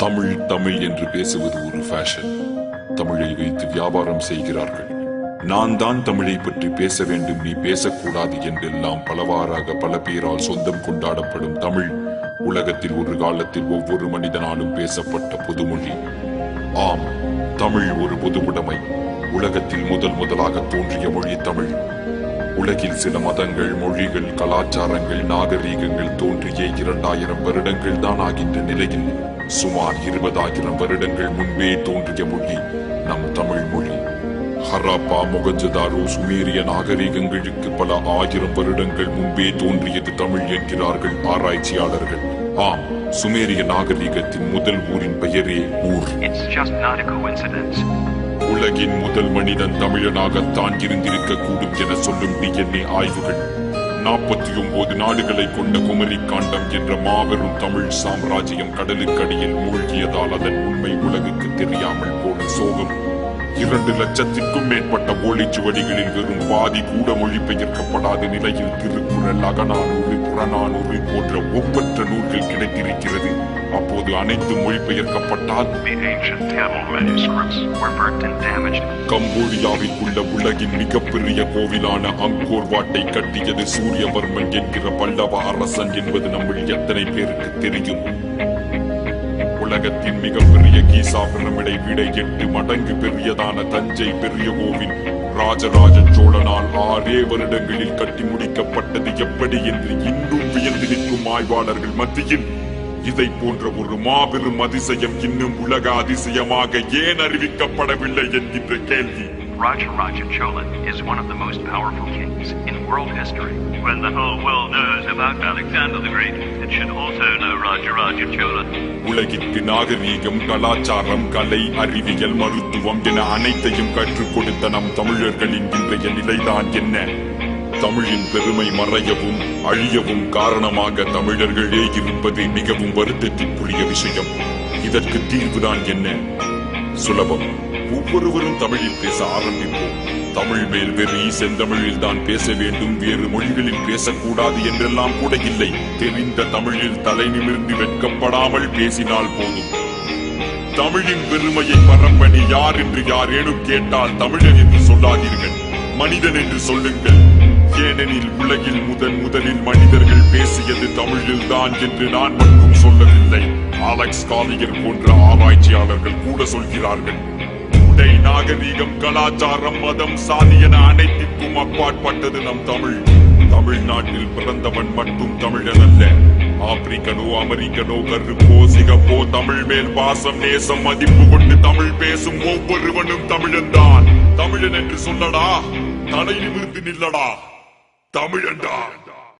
தமிழ் தமிழ் என்று பேசுவது ஒரு ஃபேஷன் தமிழை வைத்து வியாபாரம் செய்கிறார்கள். நான் தான் தமிழை பற்றி பேச வேண்டும் நீ பேசக்கூடாது என்றெல்லாம் பலவாறாக பல பேரால் சொந்தம் கொண்டாடப்படும் தமிழ் உலகத்தில் ஒரு காலத்தில் ஒவ்வொரு மனிதனாலும் பேசப்பட்ட பொதுமொழி. ஆம் தமிழ் ஒரு பொதுவுடைமை. உலகத்தில் முதல் முதலாக தோன்றிய மொழி தமிழ். உலகில் சில மதங்கள் மொழிகள் கலாச்சாரங்கள் நாகரீகங்கள் தோன்றிய இரண்டாயிரம் வருடங்கள் தான் ஆகின்ற நிலையில் சுமார் இருபதாயிரம் வருடங்கள் முன்பே தோன்றிய மொழி நம் தமிழ் மொழி. ஹராப்பா மொகஞ்சதாரோ சுமேரிய நாகரீகங்களுக்கு பல ஆயிரம் வருடங்கள் முன்பே தோன்றியது தமிழ் என்கிறார்கள் ஆராய்ச்சியாளர்கள். ஆம் சுமேரிய நாகரீகத்தின் முதல் ஊரின் பெயரே ஊர். உலகின் முதல் மனிதன் தமிழனாகத்தான் இருந்திருக்க கூடும் என சொல்லும் டிஎன்ஏ ஆய்வுகள். நாற்பத்தி ஒன்பது நாடுகளை கொண்ட குமரி காண்டம் என்ற மாபெரும் தமிழ் சாம்ராஜ்யம் கடலுக்கடியில் மூழ்கியதால் அதன் உண்மை உலகுக்கு தெரியாமல் போன சோகம். இரண்டு லட்சத்திற்கும் மேற்பட்ட ஓலைச்சுவடிகளில் வெறும் பாதி கூட மொழிபெயர்க்கப்படாத நிலையில் திருக்குறள் அகநானூறு புறநானூறு போன்ற ஒப்பற்ற நூல்கள் கிடைத்திருக்கிறது. அப்போது அனைத்து மொழிபெயர்க்கப்பட்டால். கம்போடியாவில் உள்ள உலகின் மிகப்பெரிய கோவிலான அங்கோர் வாட்டை கட்டியது சூரியவர்மன் என்கிற பல்லவ அரசன் என்பது நம்மில் எத்தனை பேருக்கு தெரியும் உலகத்தின் மிகப்பெரிய கீசா பிரமிடை விட எட்டு மடங்கு பெரியதான தஞ்சை பெரிய கோவில் ராஜராஜ சோழனால் ஆறே வருடங்களில் கட்டி முடிக்கப்பட்டது எப்படி என்று இன்னும் வியந்து நிற்கும் ஆய்வாளர்கள் மத்தியில் இதை போன்ற ஒரு மாபெரும் அதிசயம் இன்னும் உலக அதிசயமாக ஏன் அறிவிக்கப்படவில்லை என்கின்ற கேள்வி Raja Raja Chola is one of the most powerful kings in world history. When the whole world knows about Alexander the Great, it should also know Raja Raja Chola. உலகிற்கு நாகரீகம் கலாச்சாரம் கலை அறிவியல் மருத்துவம் என அனைத்தையும் கற்றுக் கொடுத்த நம் தமிழர்களின் இன்றைய நிலைதான் என்ன தமிழின் பெருமை மறையவும் அழியவும் காரணமாக தமிழர்களே இருப்பது மிகவும் வருத்தத்திற்குரிய விஷயம். இதற்கு தீர்வுதான் என்ன? சுலபம். ஒவ்வொருவரும் தமிழில் பேச ஆரம்பிப்போம். தமிழ் மேல் வெறி செந்தமிழில் தான் பேச வேண்டும் வேறு மொழிகளில் பேசக்கூடாது என்றெல்லாம் கூட இல்லை. தெரிந்த தமிழில் தலை நிமிர்ந்து வெட்கப்படாமல் பேசினால் போதும். தமிழின் பெருமையை பரப்பணி யார் என்று யாரேனும் கேட்டால் தமிழன் என்று சொல்லாதீர்கள். மனிதன் என்று சொல்லுங்கள். ஏனெனில் உலகில் முதன் முதலில் மனிதர்கள் பேசியது தமிழில் தான் என்று நான் மட்டும் சொல்லவில்லை. அலெக்ஸ் காலியர் போன்ற ஆராய்ச்சியாளர்கள் கூட சொல்கிறார்கள். உடை நாகரீகம் கலாச்சாரம் மதம் சாதி என அனைத்திற்கும் அப்பாற்பட்டது நம் தமிழ். தமிழ்நாட்டில் பிறந்தவன் மட்டும் தமிழன் அல்ல ஆப்பிரிக்கனோ அமெரிக்கனோ கருப்போ சிகப்போ தமிழ் மேல் பாசம் நேசம் மதிப்பு கொண்டு தமிழ் பேசும் ஒவ்வொருவனும் தமிழன் தான் தமிழன் என்று சொல்லடா தலை நிமிர்ந்து நில்லடா. தமிழன்டா